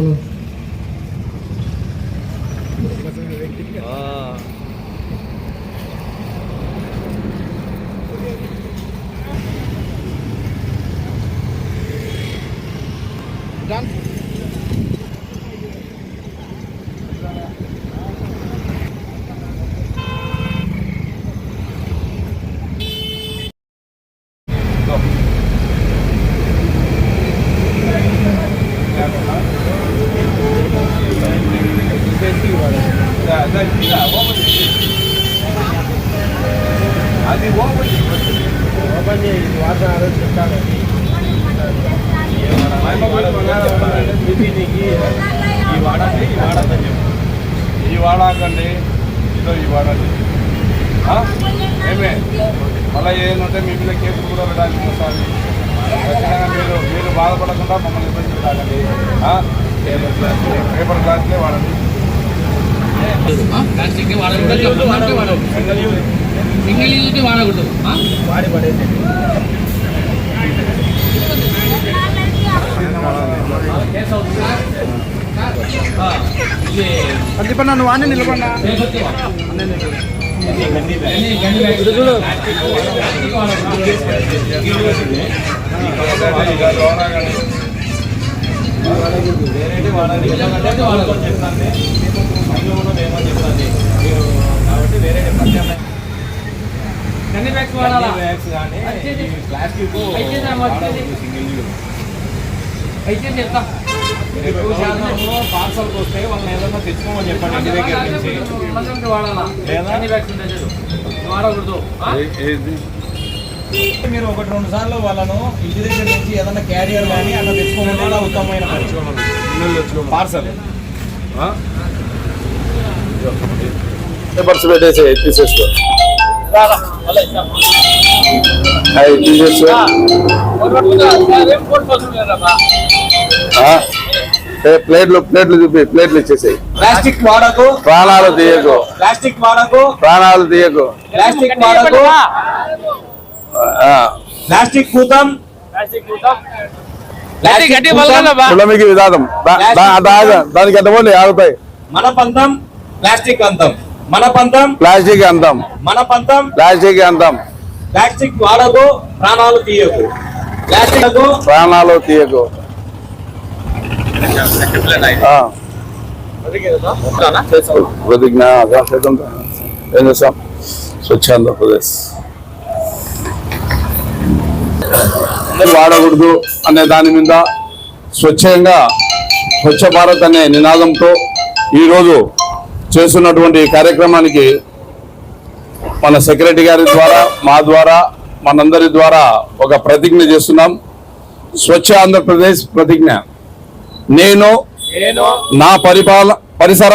follow. Ah. Done. ఆ. అది open open చేయి వాటర్ ఆలోచించాలి ఈ వాడండి ఈ వాడద్దని చెప్పి ఈ వాడాకండి ఇదో ఈ వాడండి ఏమే మళ్ళీ ఏంటంటే మీ మీద కేసులు కూడా పెట్టాల్సి వస్తుంది ఖచ్చితంగా మీరు మీరు బాధపడకుండా మమ్మల్ని ఇబ్బంది పెట్టాలండి పేపర్ ఆ? పేపర్ గ్లాస్లే వాడండి ప్లాస్టిక్ వాడకూడదు. Single use. వాడకూడదు. ప్రతిపన్న నువ్వు వాడిని నిలబడినా కేసు వస్తుందా? వాడకూడదు. గన్ని బ్యాగ్స్ వాడాలా వచ్చేది. అయితే నా వచ్చేది. అయితే చెప్తా పార్సల్కి వస్తే వాళ్ళని ఏదైనా తెచ్చుకోమని చెప్పండి ఇంటి దగ్గర నుంచి. వాడాలా? లేదా? బ్యాగ్స్ వాడకూడదు? మీరు ఒకటి రెండు సార్లు వాళ్ళను ఇంటి దగ్గర నుంచి ఏదైనా క్యారియర్ కానీ అలా తెచ్చుకోమని ఉత్తమమైన పార్సల్ పేపర్స్ పెట్టేసి తీసేసుకో. ప్లేట్లు ప్లేట్లు చూపి ప్లేట్లు ఇచ్చేసాయి. ప్లాస్టిక్ వాడకు. ప్రాణాలు తీయకు. ప్లాస్టిక్ వాడకు. ప్రాణాలు తీయకు. ప్లాస్టిక్ వాడకు. ఆ, ప్లాస్టిక్ కూతం. ప్లాస్టిక్ కూతం, కులమికి విధానం. దానికి ఎంతమంది ఆగుతాయి మన పంతం. ప్లాస్టిక్ అంతం. మన పంతం? ప్లాస్టిక్ అంతం. మన పంతం? ప్లాస్టిక్ అంతం. ప్లాస్టిక్ వాడకు ప్రాణాలు తీయకు. ప్లాస్టిక్ ప్రాణాలు తీయకు. ప్రతిజ్ఞ. ఏం చేస్తాం? స్వచ్ఛ ఆంధ్రప్రదేశ్. వాడకూడదు అనే దాని మీద స్వచ్ఛంగా స్వచ్ఛ భారత్ అనే నినాదంతో ఈరోజు చేస్తున్నటువంటి కార్యక్రమానికి మన సెక్రటరీ గారి ద్వారా మా ద్వారా మనందరి ద్వారా ఒక ప్రతిజ్ఞ చేస్తున్నాం. స్వచ్ఛ ఆంధ్రప్రదేశ్ ప్రతిజ్ఞ. నేను నా పరిపాల పరిసర నా పరిసర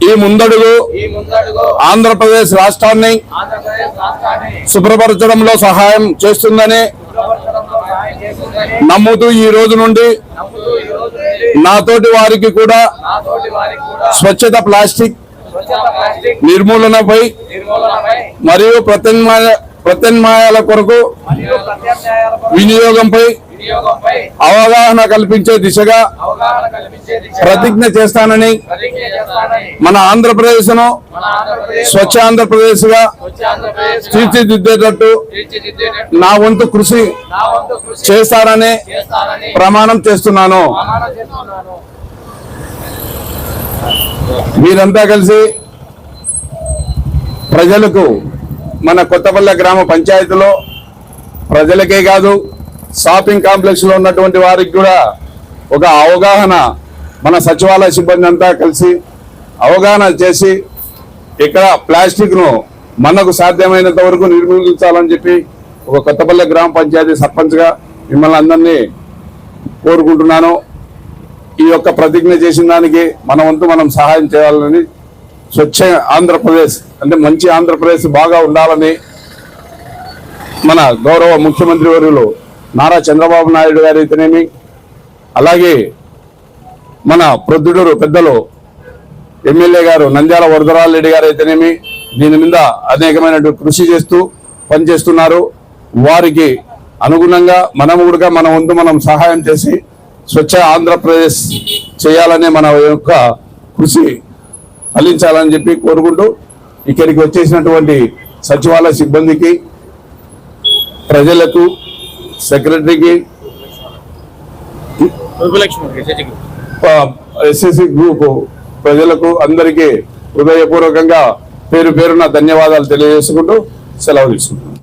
ఈ ముందడుగు ఆంధ్రప్రదేశ్ రాష్ట్రాన్ని శుభ్రపరచడంలో సహాయం చేస్తుందని నమ్ముతూ ఈ రోజు నుండి నాతోటి వారికి కూడా నా తోటి వారికి కూడా స్వచ్ఛత ప్లాస్టిక్ నిర్మూలనపై మరియు ప్రత్యామ్నాయ ప్రత్యామ్నాయాల కొరకు వినియోగంపై అవగాహన కల్పించే దిశగా ప్రతిజ్ఞ చేస్తానని మన ఆంధ్రప్రదేశ్ను స్వచ్ఛ ఆంధ్రప్రదేశ్గా తీర్చిదిద్దేటట్టు నా వంతు కృషి చేస్తారని చేస్తానని ప్రమాణం చేస్తున్నాను. ప్రమాణం చేస్తున్నాను. మీరంతా కలిసి ప్రజలకు మన కొత్తపల్లె గ్రామ పంచాయతీలో ప్రజలకే కాదు షాపింగ్ కాంప్లెక్స్లో ఉన్నటువంటి వారికి కూడా ఒక అవగాహన మన సచివాలయ సిబ్బంది అంతా కలిసి అవగాహన చేసి ఇక్కడ ప్లాస్టిక్ను మనకు సాధ్యమైనంత వరకు నిర్మూలించాలని చెప్పి ఒక కొత్తపల్లె గ్రామ పంచాయతీ సర్పంచ్గా మిమ్మల్ని అందరినీ కోరుకుంటున్నాను. ఈ యొక్క ప్రతిజ్ఞ చేసిన దానికి మన వంతు మనం సహాయం చేయాలని స్వచ్ఛ ఆంధ్రప్రదేశ్ అంటే మంచి ఆంధ్రప్రదేశ్ బాగా ఉండాలని మన గౌరవ ముఖ్యమంత్రి వర్యులు నారా చంద్రబాబు నాయుడు గారు అయితేనేమి అలాగే మన ప్రొద్దుటూరు పెద్దలు ఎమ్మెల్యే గారు నంద్యాల వరదరాల్ రెడ్డి గారు అయితేనేమి దీని మీద అనేకమైనటువంటి కృషి చేస్తూ పనిచేస్తున్నారు. వారికి అనుగుణంగా మనం కూడా మన వంతు మనం సహాయం చేసి స్వచ్ఛ ఆంధ్రప్రదేశ్ చేయాలనే మన యొక్క కృషి ఫలించాలని చెప్పి కోరుకుంటూ ఇక్కడికి వచ్చేసినటువంటి సచివాలయ సిబ్బందికి ప్రజలకు సెక్రటరీకి ఎస్ఎస్సి గ్రూప్ ప్రజలకు అందరికీ హృదయపూర్వకంగా పేరు పేరున ధన్యవాదాలు తెలియజేసుకుంటూ సెలవు తీసుకుంటున్నాను